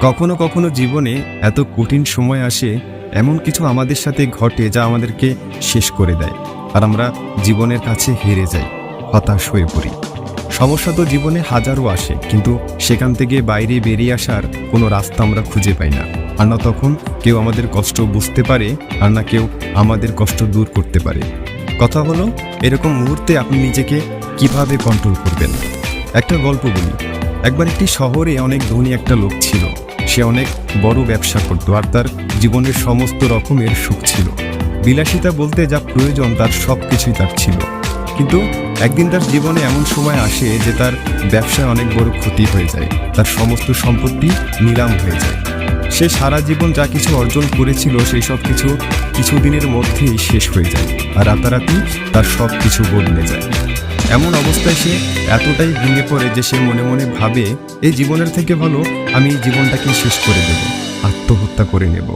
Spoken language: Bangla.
কখনো কখনো জীবনে এত কঠিন সময় আসে, এমন কিছু আমাদের সাথে ঘটে যা আমাদেরকে শেষ করে দেয় আর আমরা জীবনের কাছে হেরে যাই, হতাশ হয়ে পড়ি। সমস্যা তো জীবনে হাজারো আসে, কিন্তু সেখান থেকে বাইরে বেরিয়ে আসার কোনো রাস্তা আমরা খুঁজে পাই না। আর না তখন কেউ আমাদের কষ্ট বুঝতে পারে, আর না কেউ আমাদের কষ্ট দূর করতে পারে। কথা হলো, এরকম মুহূর্তে আপনি নিজেকে কীভাবে কন্ট্রোল করবেন? একটা গল্প বলি। একবার একটি শহরে অনেক ধনী একটা লোক ছিল। সে অনেক বড় ব্যবসা করতো আর তার জীবনের সমস্ত রকমের সুখ ছিল। বিলাসিতা বলতে যা প্রয়োজন তার সব কিছুই তার ছিল। কিন্তু একদিন তার জীবনে এমন সময় আসে যে তার ব্যবসায় অনেক বড় ক্ষতি হয়ে যায়। তার সমস্ত সম্পত্তি নিলাম হয়ে যায়। সে সারা জীবন যা কিছু অর্জন করেছিল সেই সব কিছু কিছুদিনের মধ্যেই শেষ হয়ে যায়। আর রাতারাতি তার সব কিছু বদলে যায়। এমন অবস্থায় সে এতটাই ভেঙে পড়ে যে সে মনে মনে ভাবে, এই জীবনের থেকে ভালো, আমি জীবনটাকে শেষ করে দেব, আত্মহত্যা করে নেব।